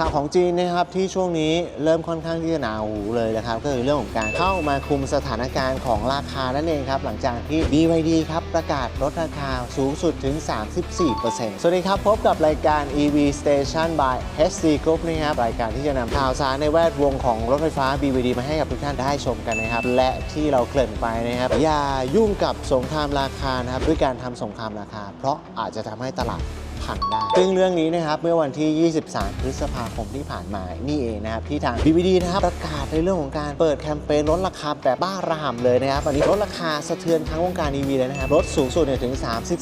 ข่าวของจีนนะครับที่ช่วงนี้เริ่มค่อนข้างที่จะหนาหูเลยนะครับก็คือเรื่องของการเข้ามาคุมสถานการณ์ของราคานั่นเองครับหลังจากที่ BYD ครับประกาศลดราคาสูงสุดถึง 34%สวัสดีครับพบกับรายการ EV Station by HC Group นะครับรายการที่จะนำข่าวสารในแวดวงของรถไฟฟ้า BYD มาให้กับทุกท่านได้ชมกันนะครับและที่เราเกริ่นไปนะครับอย่ายุ่งกับสงครามราคานะครับด้วยการทำสงครามราคา เพราะอาจจะทำให้ตลาด พังได้ ซึ่งเรื่องนี้นะครับเมื่อวันที่ 23 พฤษภาคมที่ผ่านมา นี่เองนะครับที่ทาง BBD นะครับประกาศในเรื่องของการเปิดแคมเปญลดราคาแบบบ้าระห่ำเลยนะครับวันนี้ลดราคาสะเทือนทั้งวงการ EV เลยนะครับลดสูงสุดเนี่ยถึง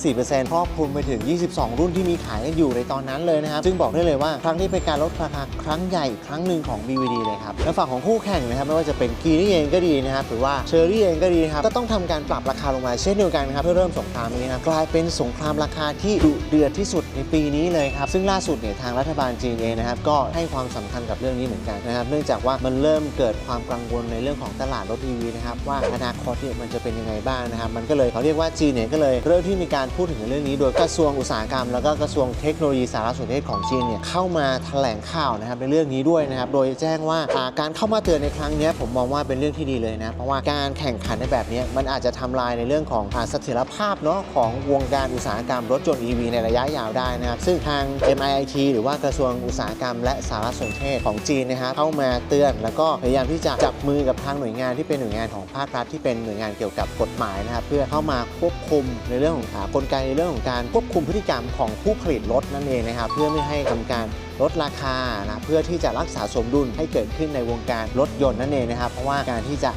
34%ครอบคลุมไปถึง 22 รุ่นที่มีขายกันอยู่ในตอนนั้นเลยนะครับซึ่งบอกได้เลยว่าครั้งนี้เป็นการลดราคาครั้งใหญ่ครั้งหนึ่งของ BBD เลยครับและฝั่งของคู่แข่งนะครับไม่ว่าจะเป็นกีนี่เองก็ดีนะครับหรือว่าเชอรี่เองก็ดีครับก็ต้องทำการปรับราคาลงมาเช่นเดียวกันครับเพื่อเริ่มสงครามนี้นะครับกลายเป็นสงครามราคาที่ดุเดือดที่สุดในปีนี้เลยครับ ซึ่งล่าสุดเนี่ยทางรัฐบาลจีนเองนะครับก็ให้ความสำคัญกับเรื่องนี้เหมือนกันนะครับ เนื่องจากว่ามันเริ่มเกิดความกังวลในเรื่องของตลาดรถ EV นะครับว่าอนาคตเนี่ยมันจะเป็นยังไงบ้างนะครับ มันก็เลยเขาเรียกว่าจีนเนี่ยก็เลยเริ่มที่มีการพูดถึงเรื่องนี้ โดยกระทรวงอุตสาหกรรม แล้วก็กระทรวงเทคโนโลยีสารสนเทศของจีนเนี่ยเข้ามาแถลงข่าวนะครับในเรื่องนี้ด้วยนะครับโดยแจ้งว่าการเข้ามาเตือนในครั้งนี้ผมมองว่าเป็นเรื่องที่ดีเลยนะเพราะว่าการแข่งขันในแบบนี้มันอาจจะทำลายในเรื่องของเสถียรภาพเนาะของวงการอุตสาหกรรมรถยนต์ EV ในระยะยาวได้นะครับ ซึ่งทาง MIT หรือว่ากระทรวงอุตสาหกรรม และสารสนเทศของจีนนะครับเข้ามาเตือน แล้วก็พยายามที่จะจับมือกับทางหน่วยงานที่เป็นหน่วยงานของภาครัฐที่เป็นหน่วยงานเกี่ยวกับกฎหมายนะครับเพื่อเข้ามาควบคุมในเรื่องของกลไกในเรื่องของการควบคุมพฤติกรรมของผู้ผลิตรถนั่นเองนะครับเพื่อไม่ให้ทำการลดราคานะเพื่อที่จะรักษาสมดุลให้เกิดขึ้นในวงการรถยนต์นั่นเองนะครับ เพราะว่าการที่จะ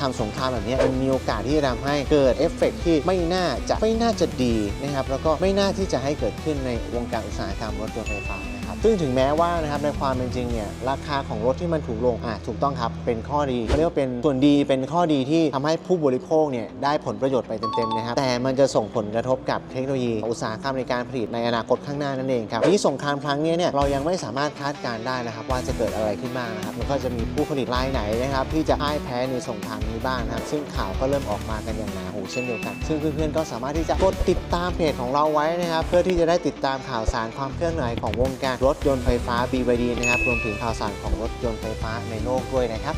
ทำสงครามแบบนี้มันมีโอกาสที่จะทำให้เกิดเอฟเฟกต์ที่ไม่น่าจะไม่น่าจะดีนะครับแล้วก็ไม่น่าที่จะให้เกิดขึ้นในวงการอุตสาหกรรมรถยนต์ไฟฟ้านะครับซึ่งถึงแม้ว่านะครับในความเป็นจริงเนี่ยราคาของรถที่มันถูกลงอะถูกต้องครับเป็นข้อดีเขาเรียกว่าเป็นส่วนดีเป็นข้อดีที่ทำให้ผู้บริโภคเนี่ยได้ผลประโยชน์ไปเต็มๆนะครับแต่มันจะส่งผลกระทบกับเทคโนโลยี อุตสาหกรรมในการผลิตในอนาคตข้างหน้านั่นเองครับนี่สงครามครั้งนี้เนี่ยเรายังไม่สามารถคาดการได้นะครับว่าจะเกิดอะไรขึ้นบ้างนะครับมันก็จะมีผู้ผลิตรายไหนนะครับที่จะพ่ายแพ้ในสงครามนี้บ้างนะครับซึ่งข่าวก็เริ่มออกมากันอย่างหนาหูเช่นเดียวกัน ซึ่งเพื่อนๆก็สามารถที่จะกดติดตามเพจของเราไว้นะครับเพื่อที่จะได้ติดตามข่าวสารความเคลื่อนไหวของวงการรถยนต์ไฟฟ้า BYD นะครับรวมถึงข่าวสารของรถยนต์ไฟฟ้าในโลกด้วยนะครับ